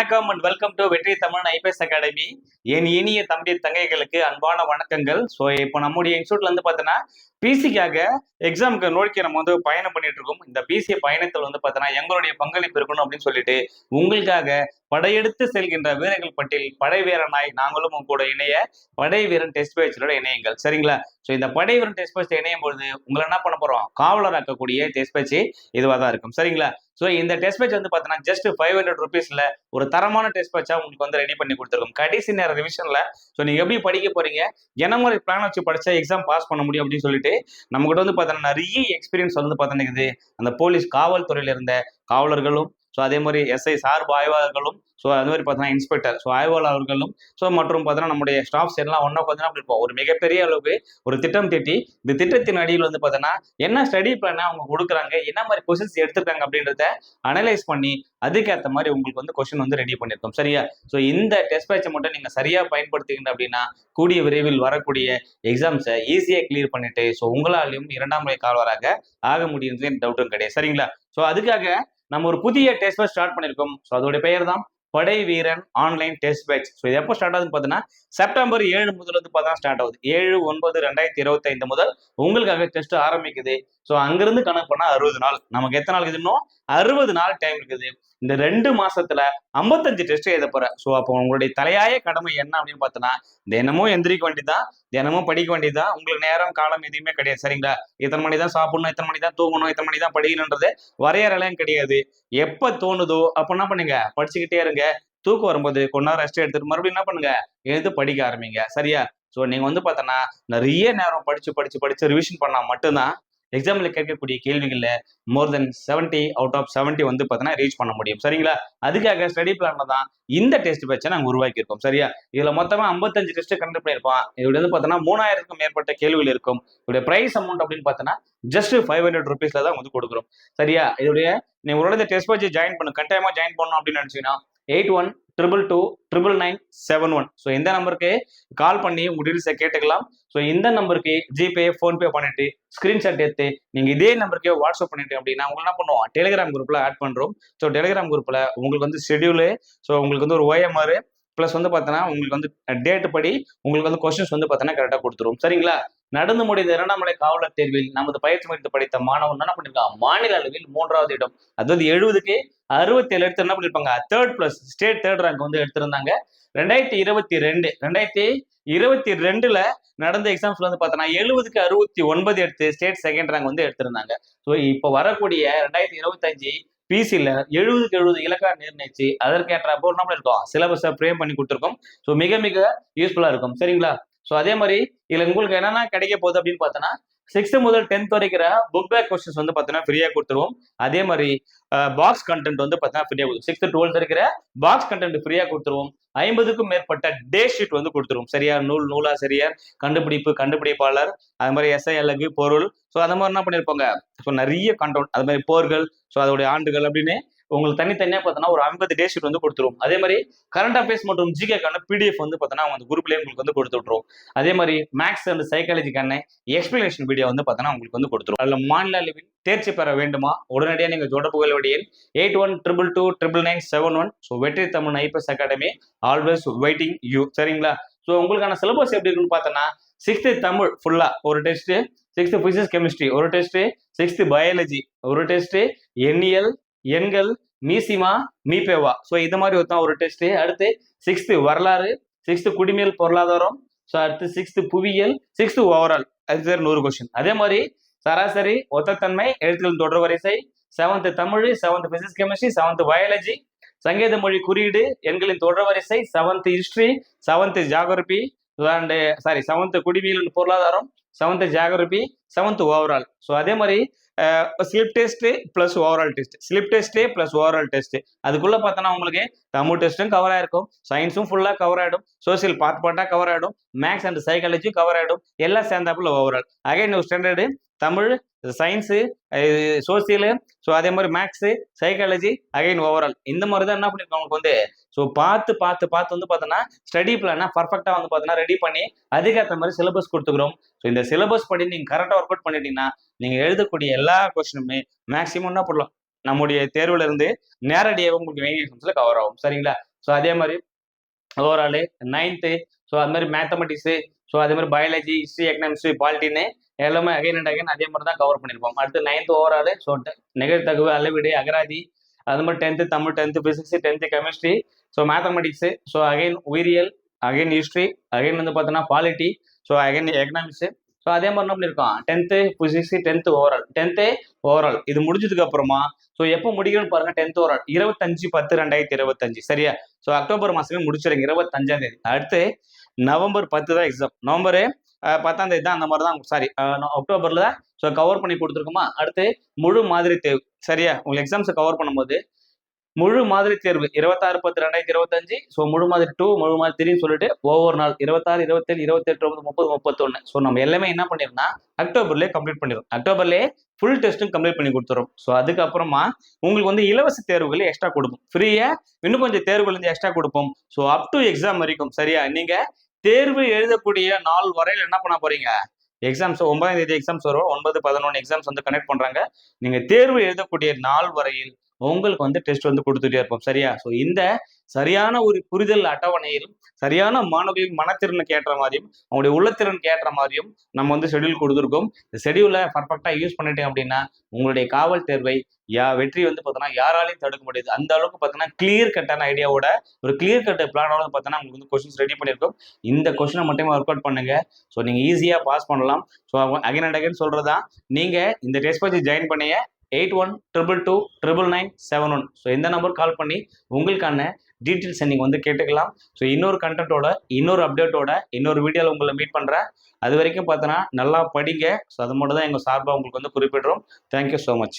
வணக்கம் and welcome to வெற்றி Tamil IPS academy. என் இனிய தம்பி தங்கைகளுக்கு அன்பான வணக்கங்கள். ஸோ இப்போ நம்முடைய இன்ஸ்டியூட்ல வந்து பார்த்தீங்கன்னா பிசிக்காக எக்ஸாமுக்கு நோக்கி நம்ம வந்து பயணம் பண்ணிட்டு இருக்கோம். இந்த பிசி பயணத்தில் வந்து பார்த்தீங்கன்னா எங்களுடைய பங்களிப்பு இருக்கணும் அப்படின்னு சொல்லிட்டு உங்களுக்காக படையெடுத்து செல்கின்ற வீரர்கள் பட்டியல் படை வீரனாய் நாங்களும் உங்க கூட இணைய படை வீரன் டெஸ்ட் பேச்சோட இணையுங்கள். சரிங்களா? ஸோ இந்த படை வீரன் டெஸ்ட் பேச்சு இணையும் பொழுது உங்களை என்ன பண்ண போறோம்? காவலராக்கக்கூடிய டெஸ்ட் பேச்சு இதுவாக தான் இருக்கும். சரிங்களா? ஸோ இந்த டெஸ்ட் பேட்ச் வந்து பார்த்தீங்கன்னா ஜஸ்ட் ஃபைவ் ஹண்ட்ரட் ருபீஸில் ஒரு தரமான டெஸ்ட் பேட்சா உங்களுக்கு வந்து ரெடி பண்ணி கொடுத்துருக்கோம். கடைசி நேரம் ரிவிஷனில் ஸோ நீங்கள் எப்படி படிக்க போகிறீங்க என்ன மாதிரி பிளான் வச்சு படிச்சா எக்ஸாம் பாஸ் பண்ண முடியும் அப்படின்னு சொல்லிட்டு நம்மகிட்ட வந்து பார்த்தீங்கன்னா நிறைய எக்ஸ்பீரியன்ஸ் வந்து பார்த்தீங்கன்னா அந்த போலீஸ் காவல்துறையில் இருந்த காவலர்களும் ஸோ அதே மாதிரி எஸ்ஐ சார்பு ஆய்வாளர்களும் ஸோ அது மாதிரி பார்த்தீங்கன்னா இன்ஸ்பெக்டர் ஸோ ஆய்வாளர்களும் ஸோ மற்றும் பார்த்தீங்கன்னா நம்முடைய ஸ்டாஃப்ஸ் எல்லாம் ஒன்றா பார்த்தீங்கன்னா அப்படி இருப்போம். ஒரு மிகப்பெரிய அளவுக்கு ஒரு திட்டம் தீட்டி இந்த திட்டத்தின் அடியில் வந்து பார்த்தீங்கன்னா என்ன ஸ்டடி பிளானை அவங்க கொடுக்குறாங்க என்ன மாதிரி கொஷின்ஸ் எடுத்துருக்காங்க அப்படின்றத அனலைஸ் பண்ணி அதுக்கேற்ற மாதிரி உங்களுக்கு வந்து கொஷின் வந்து ரெடி பண்ணியிருக்கோம். சரியா? ஸோ இந்த டெஸ்ட் பேட்சை மட்டும் நீங்கள் சரியாக பயன்படுத்திக்கிங்க அப்படின்னா கூடிய விரைவில் வரக்கூடிய எக்ஸாம்ஸை ஈஸியாக கிளியர் பண்ணிட்டு ஸோ உங்களாலையும் இரண்டாம் முறை கால்வராக ஆக முடியுன்றது டவுட்டும் கிடையாது. சரிங்களா? ஸோ அதுக்காக நம்ம ஒரு புதிய டெஸ்ட் பேட்ச் ஸ்டார்ட் பண்ணியிருக்கோம் ஸோ அதோட பெயர் தான் படை வீரன் ஆன்லைன் டெஸ்ட் பேட்ச் ஸோ இது எப்போ ஸ்டார்ட் ஆகுதுன்னு பார்த்தீங்கன்னா செப்டம்பர் ஏழு முதல் வந்து பார்த்தா ஸ்டார்ட் ஆகுது. ஏழு ஒன்பது ரெண்டாயிரத்தி இருபத்தைந்து முதல் உங்களுக்காக டெஸ்ட் ஆரம்பிக்குது. ஸோ அங்கிருந்து கணக்கு பண்ணா அறுபது நாள். நமக்கு எத்தனை நாள் இருக்குதுன்னோ அறுபது நாள் டைம் இருக்குது. இந்த ரெண்டு மாசத்துல ஐம்பத்தஞ்சு டெஸ்ட் எழுத போற ஸோ அப்போ உங்களுடைய தலையாய கடமை என்ன அப்படின்னு பார்த்தோன்னா தினமும் எந்திரிக்க வேண்டியதான் தினமும் படிக்க வேண்டியதான் உங்களுக்கு நேரம் காலம் எதுவுமே கிடையாது. சரிங்களா? இத்தனை மணி தான் சாப்பிடணும் இத்தனை மணி தான் தூங்கணும் இத்தனை மணி தான் படிக்கணுன்றது வரையறலாம் கிடையாது. எப்ப தோணுதோ அப்போ என்ன பண்ணுங்க? படிச்சுக்கிட்டே இருங்க. தூக்கம் வரும்போது கொஞ்ச நேரம் ரெஸ்ட் எடுத்துட்டு மறுபடியும் என்ன பண்ணுங்க? எழுந்து படிக்க ஆரம்பிங்க. சரியா? ஸோ நீங்க வந்து பார்த்தோன்னா நிறைய நேரம் படிச்சு படிச்சு படிச்சு ரிவிஷன் பண்ணா மட்டும்தான் எக்ஸாம்ல கேட்கக்கூடிய கேள்விகளில் more than seventy out of seventy வந்து பார்த்தீங்கன்னா ரீச் பண்ண முடியும். சரிங்களா? அதுக்காக ஸ்டடி பிளான்ல தான் இந்த டெஸ்ட் பேட்சை நாங்கள் உருவாக்கியிருக்கோம் சரியா? இதுல மொத்தமா ஐம்பத்தஞ்சு டெஸ்ட் கண்டக்ட் பண்ணியிருப்போம் இது வந்து பார்த்தோன்னா மூணாயிரத்துக்கும் மேற்பட்ட கேள்விகள் இருக்கும். இதோட ப்ரைஸ் அமௌண்ட் அப்படின்னு பார்த்தோன்னா ஜஸ்ட் ஃபைவ் ஹண்ட்ரட் ருபீஸ்ல தான் வந்து கொடுக்குறோம். சரியா? இதோடைய நீ உடனே டெஸ்ட் பேட்ச் ஜாயின் பண்ணு. கட்டாயமா ஜாயின் பண்ணணும் அப்படின்னு நினச்சிங்கன்னா eight one triple two triple nine seven one so இந்த நம்பருக்கு கால் பண்ணி உங்கள் டீட்டெயில்ஸை கேட்டுக்கலாம். ஸோ இந்த நம்பருக்கு ஜிபே ஃபோன்பே பண்ணிட்டு ஸ்க்ரீன்ஷாட் எடுத்து நீங்க இதே நம்பருக்கே வாட்ஸ்அப் பண்ணிட்டு அப்படின்னா உங்களை என்ன பண்ணுவோம்? டெலிகிராம் குரூப்பில் ஆட் பண்ணுறோம் ஸோ டெலிகிராம் குரூப்ல உங்களுக்கு வந்து ஷெடியூலு ஸோ உங்களுக்கு வந்து ஒரு ஓஎம்ஆர் ப்ளஸ் வந்து பார்த்தோன்னா உங்களுக்கு வந்து டேட் படி உங்களுக்கு வந்து கொஸ்டின்ஸ் வந்து பார்த்தோன்னா கரெக்டாக கொடுத்துரும். சரிங்களா? நடந்து முடிந்த இரண்டாம் காவலர் தேர்வில் நமது பயிற்சி முடித்து படித்த மாணவன் என்ன பண்ணிருக்கான் மாநில அளவில் மூன்றாவது இடம். அதாவது எழுபதுக்கு அறுபத்தி ஏழு எடுத்து என்ன பண்ணிருப்பாங்க? Third plus state third rank வந்து எடுத்திருந்தாங்க. ரெண்டாயிரத்தி இருபத்தி ரெண்டு ரெண்டாயிரத்தி இருபத்தி ரெண்டுல நடந்த எக்ஸாம்ஸ்ல வந்து பார்த்தோன்னா எழுபதுக்கு அறுபத்தி ஒன்பது எடுத்து ஸ்டேட் செகண்ட் ரேங்க் வந்து எடுத்திருந்தாங்க. ஸோ இப்போ வரக்கூடிய ரெண்டாயிரத்தி இருபத்தஞ்சு பிசியில் எழுபதுக்கு எழுபது இலக்கா நிர்ணயிச்சு அதற்கேற்ற அப்போ என்ன பண்ணிருக்கோம்? சிலபஸை ஃப்ரேம் பண்ணி கொடுத்துருக்கோம். ஸோ மிக மிக யூஸ்ஃபுல்லாக இருக்கும். சரிங்களா? ஸோ அதே மாதிரி இதில் உங்களுக்கு என்னென்ன கிடைக்க போகுது அப்படின்னு பார்த்தோன்னா சிக்ஸ்த் முதல் டென்த் வரைக்கிற புக் பேக் கொஸ்டின்ஸ் வந்து பார்த்தீங்கன்னா ஃப்ரீயாக கொடுத்துருவோம். அதே மாதிரி பாக்ஸ் கண்டென்ட் வந்து பார்த்தீங்கன்னா ஃப்ரீயாக கொடுக்கும் சிக்ஸ்த் டுவெல்த் இருக்கிற பாக்ஸ் கண்டென்ட் ஃப்ரீயாக கொடுத்துருவோம். ஐம்பதுக்கும் மேற்பட்ட டே ஷீட் வந்து கொடுத்துருவோம். சரியா? நூல் நூலாசிரியர் கண்டுபிடிப்பு கண்டுபிடிப்பாளர் அது மாதிரி எஸ்ஐ அழகு பொருள். ஸோ அந்த மாதிரி என்ன பண்ணியிருப்பாங்க ஸோ நிறைய கண்டென்ட் அது மாதிரி போர்கள் ஸோ அதோடைய ஆண்டுகள் அப்படின்னு உங்களுக்கு தனித்தனியாக பார்த்தோன்னா ஒரு ஐம்பது டே ஷீட் வந்து கொடுத்துருவோம் அதே மாதிரி கரண்ட் அஃபேர்ஸ் மற்றும் ஜிகேக்கான பிடிஎஃப் வந்து பார்த்தோன்னா அவங்க குரூப்லேயே உங்களுக்கு வந்து கொடுத்து விட்ருவோம் அதே மாதிரி மேக்ஸ் அண்ட் சைக்காலஜிக்கான எக்ஸ்பிளனேஷன் வீடியோ வந்து பார்த்தோன்னா உங்களுக்கு வந்து கொடுத்துரும். அதில் மாநில அளவில் தேர்ச்சி பெற வேண்டுமா? உடனடியாக நீங்கள் தொடர்பு கொள்ளுடைய eight one triple two triple nine seven one. So வெற்றி Tamil IPS academy always waiting you சரிங்களா? ஸோ உங்களுக்கான சிலபஸ் எப்படி இருக்குன்னு பார்த்தோன்னா சிக்ஸ்த்து தமிழ் ஃபுல்லாக ஒரு டெஸ்ட்டு சிக்ஸ்த்து பிசிக்ஸ் கெமிஸ்ட்ரி ஒரு டெஸ்ட்டு சிக்ஸ்த்து பயாலஜி ஒரு டெஸ்ட்டு எண்ணியல் எண்கள் மீசிமா மீபேவா. ஸோ இது மாதிரி ஒருத்தான் ஒரு டெஸ்ட் அடுத்து சிக்ஸ்த்து வரலாறு சிக்ஸ்த்து குடிமையல் பொருளாதாரம் ஸோ அடுத்து சிக்ஸ்த்து புவியியல் சிக்ஸ்த்து ஓவரால் அது பேர் நூறு கொஸ்டின் அதே மாதிரி சராசரி ஒத்தத்தன்மை எழுத்துக்கள் தொடர் வரிசை seventh Tamil seventh physics chemistry seventh biology சங்கீத மொழி குறியீடு எண்களின் தொடர் வரிசை seventh history seventh geography and sorry seventh குடிமையல் பொருளாதாரம் seventh geography seventh overall so அதே மாதிரி slip test plus overall test slip test plus overall test அதுக்குள்ளே பார்த்தோன்னா உங்களுக்கு தமிழ் டெஸ்ட்டும் கவர் ஆயிருக்கும். சயின்ஸும் ஃபுல்லாக கவர் ஆகிடும் சோசியல் பார்ட் பார்ட்டாக கவர் ஆகிடும் மேக்ஸ் அண்ட் சைக்காலஜியும் கவர் ஆகிடும் எல்லாம் சேர்ந்தாப்புல overall again standard Tamil science social so அதே மாதிரி மேக்ஸு சைக்காலஜி அகைன் ஓவரால் இந்த மாதிரி தான் என்ன பண்ணிருக்கோம் உங்களுக்கு வந்து? ஸோ பார்த்து பார்த்து பார்த்து வந்து பார்த்தோன்னா ஸ்டடி பிளானை பர்ஃபெக்டாக வந்து பார்த்தோன்னா ரெடி பண்ணி அதுக்கேற்ற மாதிரி சிலபஸ் கொடுத்துக்கிறோம். ஸோ இந்த இந்த சிலபஸ் படி நீங்கள் கரெக்டாக ஒர்க் அவுட் பண்ணிட்டீங்கன்னா நீங்கள் எழுதக்கூடிய எல்லா கொஸ்டினுமே மேக்ஸிமம் என்ன பண்ணலாம் நம்முடைய தேர்வுல இருந்து நேரடியாக உங்களுக்கு வேண்டிய எக்ஸாம்ஸ்ல கவர் ஆகும். சரிங்களா? ஸோ அதே மாதிரி ஓவராலு நைன்த்து ஸோ அது மாதிரி மேத்தமெட்டிக்ஸு ஸோ அதே மாதிரி பயாலஜி ஹிஸ்ட்ரி எக்கனாமிக்ஸ் பாலிட்டின்னு எல்லாமே அகைன் அண்ட் அகைன் அதே மாதிரி தான் கவர் பண்ணியிருப்போம் அடுத்து நைன்த் ஓவராலு ஸோ நிகழ்த்தகவு அளவீடு அகராதி அது மாதிரி tenth Tamil tenth physics tenth chemistry so mathematics so again உயிரியல் அகைன் ஹிஸ்ட்ரி அகைன் வந்து பார்த்தோன்னா பாலிட்டி ஸோ அகைன் எக்கனாமிக்ஸு அதே மாதிரி என்ன பண்ணியிருக்கோம் tenth physics tenth overall tenth overall இது முடிஞ்சதுக்கு அப்புறமா ஸோ எப்போ முடிக்கணும்னு பாருங்க டென்த் ஓவரால் இருபத்தஞ்சு பத்து ரெண்டாயிரத்தி இருபத்தஞ்சு. சரியா? ஸோ அக்டோபர் மாசமே முடிச்சிருங்க இருபத்தஞ்சாம் தேதி. அடுத்து நவம்பர் பத்து தான் எக்ஸாம் நவம்பரு பத்தாம் தேதி தான் அந்த மாதிரி தான் சாரி அக்டோபர்ல தான் ஸோ கவர் பண்ணி கொடுத்துருக்கோமா? அடுத்து முழு மாதிரி தேர்வு. சரியா? உங்களுக்கு எக்ஸாம்ஸை கவர் பண்ணும்போது முழு மாதிரி தேர்வு. இருபத்தாறு பத்து ரெண்டாயிரத்தி இருபத்தஞ்சு. ஸோ முழு மாதிரி டூ முழு மாதிரி த்ரீன்னு சொல்லிட்டு ஒவ்வொரு நாள் இருபத்தாறு இருபத்தேழு இருபத்தெட்டு ஒன்பது முப்பது முப்பத்தொன்னு. ஸோ நம்ம எல்லாமே என்ன பண்ணிருந்தா அக்டோபர்லேயே கம்ப்ளீட் பண்ணிடும் அக்டோபர்லேயே ஃபுல் டெஸ்ட்டும் கம்ப்ளீட் பண்ணி கொடுத்துரும். ஸோ அதுக்கப்புறமா உங்களுக்கு வந்து இலவச தேர்வுகள் எக்ஸ்ட்ரா கொடுப்போம் ஃப்ரீயா இன்னும் கொஞ்சம் தேர்வுகள் வந்து எக்ஸ்ட்ரா கொடுப்போம். ஸோ அப் டு எக்ஸாம் வரைக்கும் சரியா? நீங்கள் தேர்வு எழுதக்கூடிய நாள் வரையில் என்ன பண்ண போறீங்க? எக்ஸாம்ஸ் ஒன்பதாம் தேதி எக்ஸாம்ஸ் வரும். ஒன்பது பதினொன்று எக்ஸாம்ஸ் வந்து கனெக்ட் பண்ணுறாங்க நீங்கள் தேர்வு எழுதக்கூடிய நாள் வரையில் உங்களுக்கு வந்து டெஸ்ட் வந்து கொடுத்துட்டே இருப்போம். சரியா? ஸோ இந்த சரியான ஒரு புரிதல் அட்டவணையில் சரியான மாணவர்களின் மனத்திறனுக்கு ஏற்ற மாதிரியும் அவங்களுடைய உள்ளத்திறனுக்கு ஏற்ற மாதிரியும் நம்ம வந்து ஷெடியூல் கொடுத்துருக்கோம். இந்த ஷெடியூலை பர்ஃபெக்டாக யூஸ் பண்ணிட்டேன் அப்படின்னா உங்களுடைய காவல் தேர்வை யா வெற்றி வந்து பார்த்தோன்னா யாராலையும் தடுக்க முடியாது. அந்த அளவுக்கு பார்த்தோன்னா கிளியர் கட்டான ஐடியாவோட ஒரு கிளியர் கட் பிளானோட பார்த்தோன்னா உங்களுக்கு வந்து கொஸ்டின்ஸ் ரெடி பண்ணியிருக்கோம் இந்த கொஸ்டினை மட்டுமே ஒர்க் அவுட் பண்ணுங்க. ஸோ நீங்கள் ஈஸியாக பாஸ் பண்ணலாம். ஸோ அகைன் அண்ட் அகைன் சொல்கிறதா நீங்கள் இந்த டெஸ்ட் பற்றி ஜாயின் பண்ணிய eight one triple two triple nine seven one so இந்த நம்பர் கால் பண்ணி உங்களுக்கான டீட்டெயில்ஸை நீங்கள் வந்து கேட்டுக்கலாம். ஸோ இன்னொரு கண்டென்ட்டோட இன்னொரு அப்டேட்டோட இன்னொரு வீடியோவில் உங்களை மீட் பண்ணுறேன் அது வரைக்கும் பார்த்தோன்னா நல்லா படிங்க. ஸோ அது மட்டும் தான் எங்கள் சார்பாக உங்களுக்கு வந்து குறிப்பிடுறோம். Thank you so much